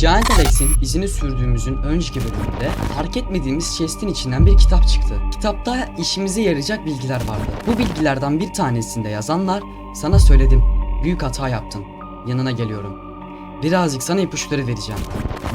Giant Alex'in izini sürdüğümüzün önceki bölümünde fark etmediğimiz chest'in içinden bir kitap çıktı. Kitapta işimize yarayacak bilgiler vardı. Bu bilgilerden bir tanesinde yazanlar sana söyledim. Büyük hata yaptın. Yanına geliyorum. Birazcık sana ipuçları vereceğim.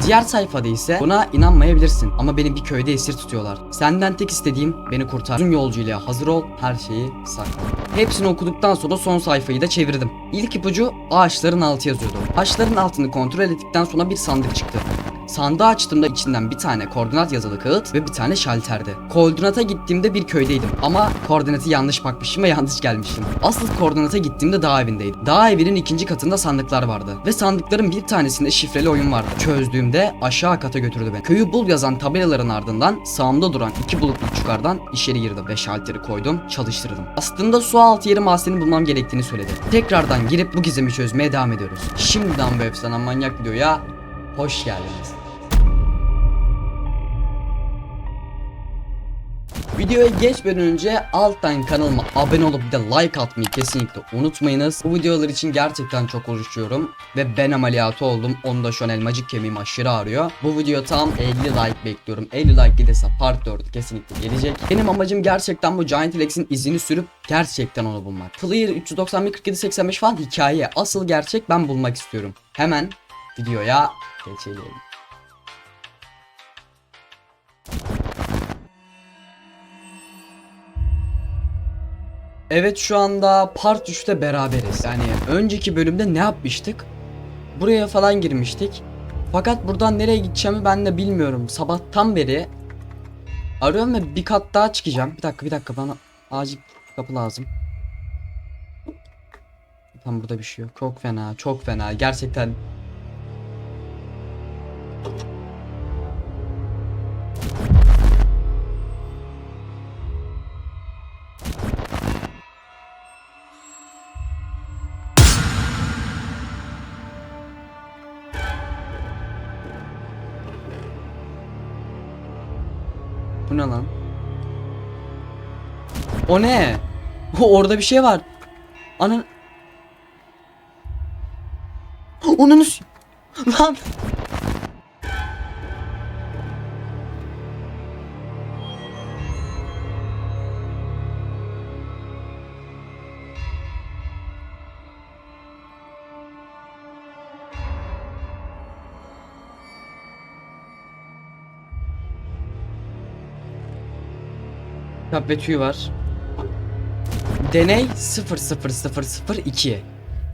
Diğer sayfada ise buna inanmayabilirsin ama beni bir köyde esir tutuyorlar. Senden tek istediğim beni kurtar. Uzun yolculuğa hazır ol, her şeyi sakla. Hepsini okuduktan sonra son sayfayı da çevirdim. İlk ipucu ağaçların altı yazıyordu. Ağaçların altını kontrol ettikten sonra bir sandık çıktı. Sandığı açtığımda içinden bir tane koordinat yazılı kağıt ve bir tane şalterdi. Koordinata gittiğimde bir köydeydim ama koordinatı yanlış bakmışım ve yanlış gelmişim. Asıl koordinata gittiğimde dağ evindeydim. Dağ evinin ikinci katında sandıklar vardı ve sandıkların bir tanesinde şifreli oyun vardı. Çözdüğümde aşağı kata götürdü beni. Köyü bul yazan tabelaların ardından sağımda duran iki bulutluk çukardan içeri girdim ve şalteri koydum, çalıştırdım. Aslında su altı yeri mahzeni bulmam gerektiğini söyledi. Tekrardan girip bu gizemi çözmeye devam ediyoruz. Şimdiden bu efsane manyak videoya hoş geldiniz. Videoya geçmeden önce alttan kanalıma abone olup bir de like atmayı kesinlikle unutmayınız. Bu videolar için gerçekten çok uğraşıyorum ve ben ameliyatı oldum. Onda şu an elmacık kemiğim aşırı ağrıyor. Bu video tam 50 like bekliyorum. 50 like gelirse part 4 kesinlikle gelecek. Benim amacım gerçekten bu Giant Alex'in izini sürüp gerçekten onu bulmak. Player 391 47 85 falan hikaye. Asıl gerçek ben bulmak istiyorum. Hemen videoya geçelim. Evet şu anda part 3'te beraberiz. Yani önceki bölümde ne yapmıştık? Buraya falan girmiştik. Fakat buradan nereye gideceğimi ben de bilmiyorum. Sabahtan beri arıyorum ve bir kat daha çıkacağım. Bir dakika bir dakika bana acil kapı lazım. Tam burada bir şey yok. Çok fena, çok fena. Gerçekten Ne lan? O ne? Orada bir şey var. Ana... Onun üst... Lan! Ve tüy var. Deney 00002.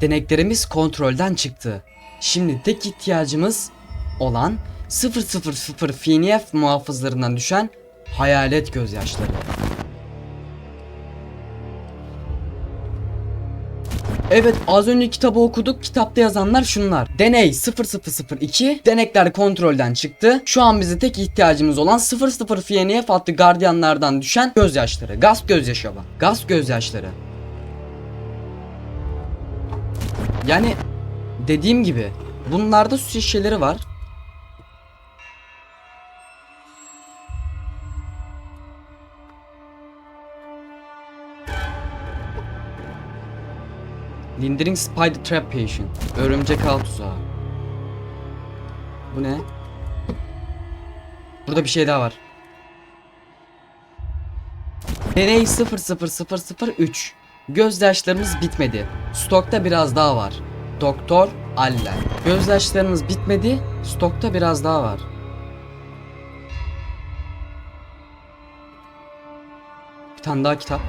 Deneklerimiz kontrolden çıktı. Şimdi tek ihtiyacımız olan 000 FNF muhafızlarından düşen hayalet gözyaşları. Evet az önce kitabı okuduk. Kitapta yazanlar şunlar. Deney 0002. Denekler kontrolden çıktı. Şu an bize tek ihtiyacımız olan 00 FNF adlı gardiyanlardan düşen gözyaşları. Gaz gözyaşı bak. Gaz gözyaşları. Yani dediğim gibi bunlarda su şişeleri var. Lindering Spider Trap Patient. Örümcek ağ tuzağı. Bu ne? Burada bir şey daha var. Deney 00003. Gözyaşlarımız bitmedi. Stokta biraz daha var. Doktor Allen. Gözyaşlarımız bitmedi. Stokta biraz daha var. Bir tane daha kitap.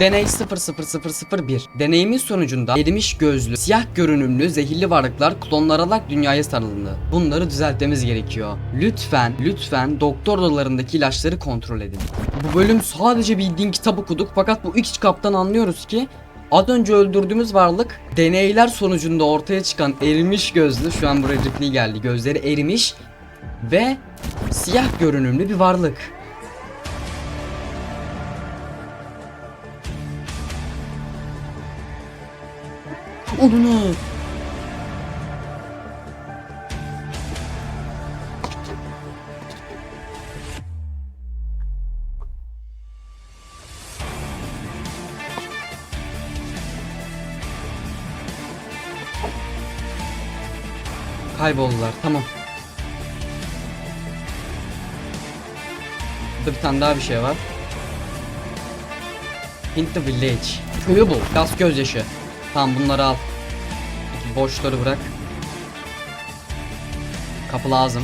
Deney 00001. Deneyimin sonucunda erimiş gözlü, siyah görünümlü zehirli varlıklar klonlar alarak dünyaya sarıldı. Bunları düzeltmemiz gerekiyor. Lütfen, lütfen doktor odalarındaki ilaçları kontrol edin. Bu bölüm sadece bildiğin kitap okuduk fakat bu ilk kitaptan anlıyoruz ki Az önce öldürdüğümüz varlık deneyler sonucunda ortaya çıkan erimiş gözlü şu an buraya Ripley geldi gözleri erimiş ve siyah görünümlü bir varlık. Onu Kayboldular. Tamam. Burada bir tane daha bir şey var. Hint the village. Köyü bul. Gaz gözyaşı. Tamam bunları al. Boşları bırak. Kapı lazım.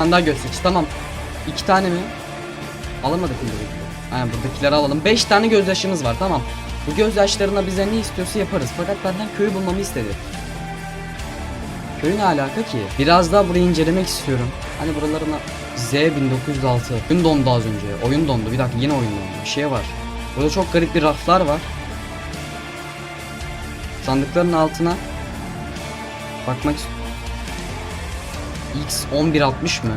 Bir tane. Tamam. İki tane mi? Alamadık buradakileri? Aynen buradakileri alalım. Beş tane gözyaşımız var tamam. Bu gözyaşlarına bize ne istiyorsa yaparız. Fakat benden köyü bulmamı istedi. Köy ne alaka ki? Biraz daha burayı incelemek istiyorum. Hani buralarına Z1906. Oyun dondu az önce. Oyun dondu. Bir dakika yine oyun dondu. Bir şey var. Burada çok garip bir raflar var. Sandıkların altına bakmak ist- X1160 mı?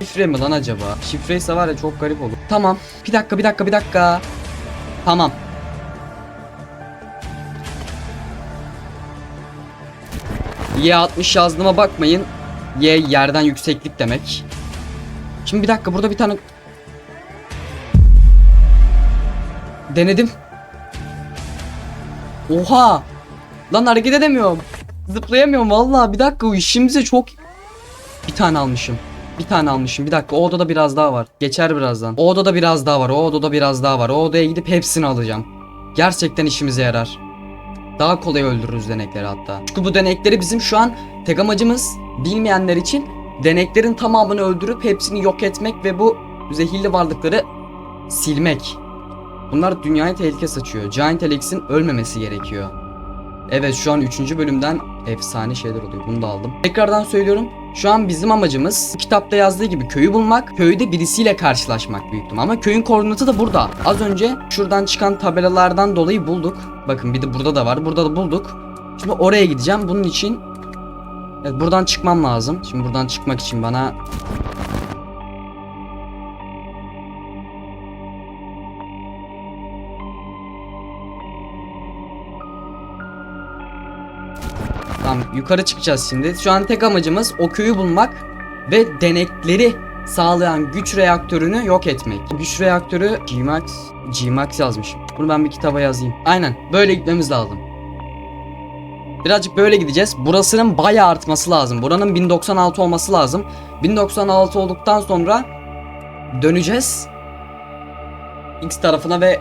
Şifre mi lan acaba? Şifreyse var ya çok garip olur. Tamam. Bir dakika bir dakika bir dakika. Tamam. Y60 yazdığıma bakmayın. Y yerden yükseklik demek. Şimdi bir dakika burada bir tane Denedim. Oha! Lan hareket edemiyorum. Zıplayamıyorum vallahi. Bir dakika o işimize çok bir tane almışım. Bir tane almışım. Bir dakika o odada biraz daha var. Geçer birazdan. O odada biraz daha var. O odada biraz daha var. O odaya gidip hepsini alacağım. Gerçekten işimize yarar. Daha kolay öldürürüz denekleri hatta. Çünkü bu denekleri bizim şu an tek amacımız bilmeyenler için deneklerin tamamını öldürüp hepsini yok etmek ve bu zehirli varlıkları silmek. Bunlar dünyaya tehlike saçıyor. Giant Alex'in ölmemesi gerekiyor. Evet şu an 3. bölümden efsane şeyler oluyor. Bunu da aldım. Tekrardan söylüyorum. Şu an bizim amacımız kitapta yazdığı gibi köyü bulmak, köyde birisiyle karşılaşmak büyük ihtimal. Ama köyün koordinatı da burada. Az önce şuradan çıkan tabelalardan dolayı bulduk. Bakın bir de burada da var. Burada da bulduk. Şimdi oraya gideceğim. Bunun için evet, buradan çıkmam lazım. Şimdi buradan çıkmak için bana Tamam yukarı çıkacağız şimdi. Şu an tek amacımız o köyü bulmak ve denekleri sağlayan güç reaktörünü yok etmek. Güç reaktörü G-Max, G-Max yazmışım. Bunu ben bir kitaba yazayım. Aynen böyle gitmemiz lazım. Birazcık böyle gideceğiz. Burasının bayağı artması lazım. Buranın 1096 olması lazım. 1096 olduktan sonra döneceğiz. X tarafına ve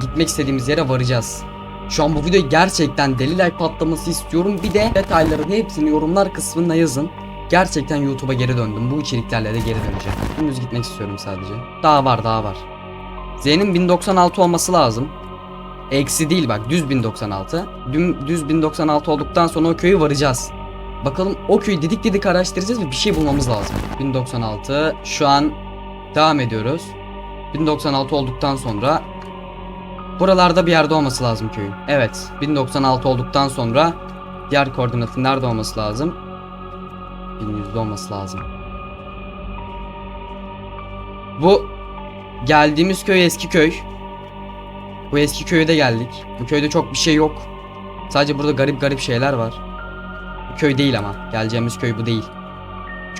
gitmek istediğimiz yere varacağız. Şu an bu videoyu gerçekten deli like patlaması istiyorum. Bir de detayların hepsini yorumlar kısmına yazın. Gerçekten YouTube'a geri döndüm. Bu içeriklerle de geri döneceğim. Dümdüz gitmek istiyorum sadece. Daha var daha var. Z'nin 1096 olması lazım. Eksi değil bak düz 1096. Düm, düz 1096 olduktan sonra o köyü varacağız. Bakalım o köyü didik didik araştıracağız ve bir şey bulmamız lazım. 1096 şu an devam ediyoruz. 1096 olduktan sonra Buralarda bir yerde olması lazım köyün. Evet, 1096 olduktan sonra diğer koordinatın nerede olması lazım? 1100'de olması lazım. Bu geldiğimiz köy eski köy. Bu eski köye de geldik. Bu köyde çok bir şey yok. Sadece burada garip garip şeyler var. Bu köy değil ama. Geleceğimiz köy bu değil.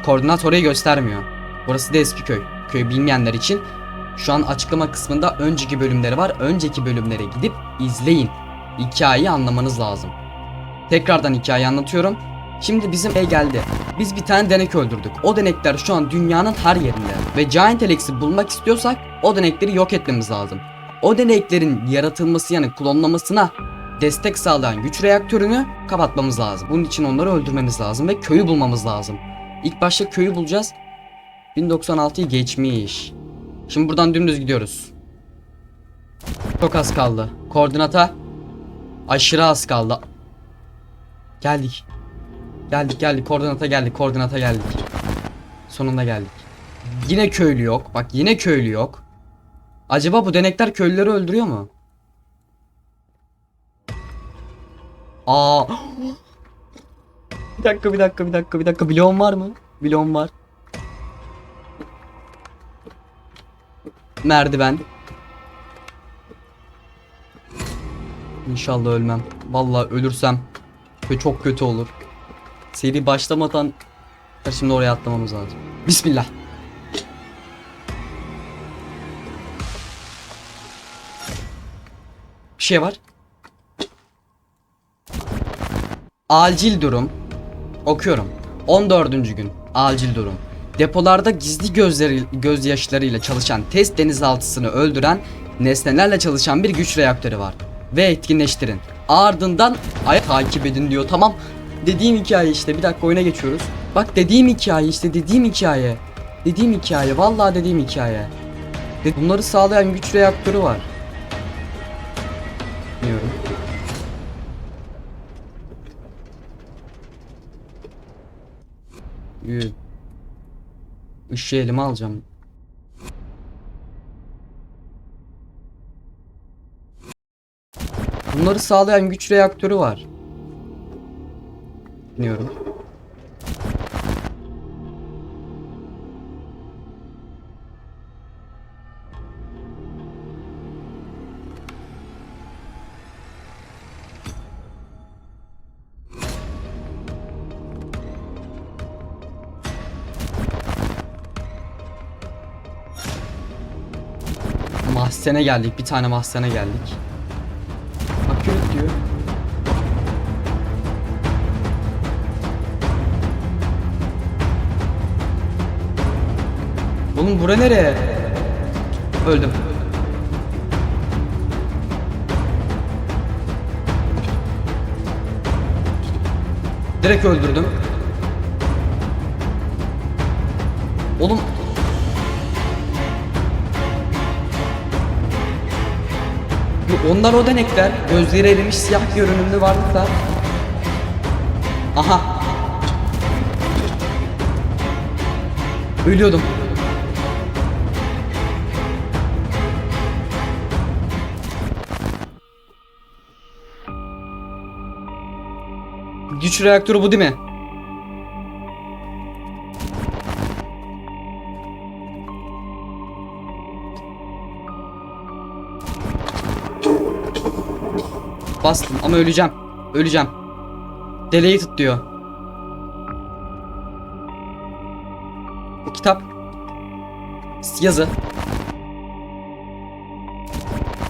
Koordinat orayı göstermiyor. Burası da eski köy. Köyü bilmeyenler için şu an açıklama kısmında önceki bölümleri var. Önceki bölümlere gidip izleyin. Hikayeyi anlamanız lazım. Tekrardan hikayeyi anlatıyorum. Şimdi bizim ey geldi. Biz bir tane denek öldürdük. O denekler şu an dünyanın her yerinde. Ve Giant Alex'i bulmak istiyorsak o denekleri yok etmemiz lazım. O deneklerin yaratılması yani klonlamasına destek sağlayan güç reaktörünü kapatmamız lazım. Bunun için onları öldürmemiz lazım ve köyü bulmamız lazım. İlk başta köyü bulacağız. 1096'yı geçmiş. Şimdi buradan dümdüz gidiyoruz. Çok az kaldı. Koordinata aşırı az kaldı. Geldik. Geldik geldik koordinata geldik koordinata geldik. Sonunda geldik. Yine köylü yok. Bak yine köylü yok. Acaba bu denekler köylüleri öldürüyor mu? Aa. Bir dakika bir dakika bir dakika bir dakika. Bloğum var mı? Bloğum var. Merdiven. İnşallah ölmem. Vallahi ölürsem ve çok kötü olur. Seri başlamadan şimdi oraya atlamamız lazım. Bismillah. Bir şey var. Acil durum. Okuyorum. 14. gün. Acil durum. Depolarda gizli gözleri, gözyaşlarıyla çalışan test denizaltısını öldüren nesnelerle çalışan bir güç reaktörü var. Ve etkinleştirin. Ardından ay takip edin diyor. Tamam. Dediğim hikaye işte. Bir dakika oyuna geçiyoruz. Bak dediğim hikaye işte. Dediğim hikaye. Dediğim hikaye. Vallahi dediğim hikaye. Bunları sağlayan güç reaktörü var. Işığı elime alacağım. Bunları sağlayan güç reaktörü var. Bilmiyorum. Mahzene geldik. Bir tane mahzene geldik. Akülük diyor. Oğlum bura nereye? Öldüm. Direkt öldürdüm. Oğlum Onlar o denekler. Gözleri erimiş siyah görünümlü varlıklar. Aha. Ölüyordum. Güç reaktörü bu değil mi? Bastım ama öleceğim. Öleceğim. Deleted diyor. Bu kitap. Yazı.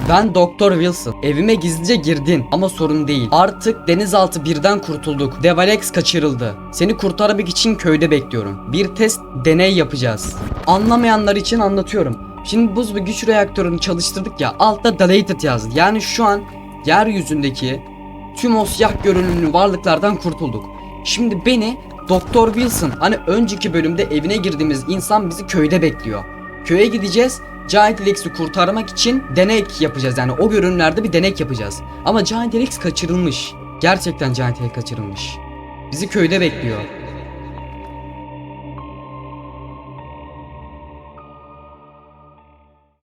Ben Doktor Wilson. Evime gizlice girdin ama sorun değil. Artık denizaltı birden kurtulduk. Devalex kaçırıldı. Seni kurtarmak için köyde bekliyorum. Bir test deney yapacağız. Anlamayanlar için anlatıyorum. Şimdi buz ve güç reaktörünü çalıştırdık ya altta deleted yazdı. Yani şu an yeryüzündeki tüm o siyah görünümlü varlıklardan kurtulduk. Şimdi beni Doktor Wilson hani önceki bölümde evine girdiğimiz insan bizi köyde bekliyor. Köye gideceğiz. Giant Rex'i kurtarmak için deney yapacağız yani o görünümlerde bir deney yapacağız. Ama Giant Rex kaçırılmış. Gerçekten Giant Rex kaçırılmış. Bizi köyde bekliyor.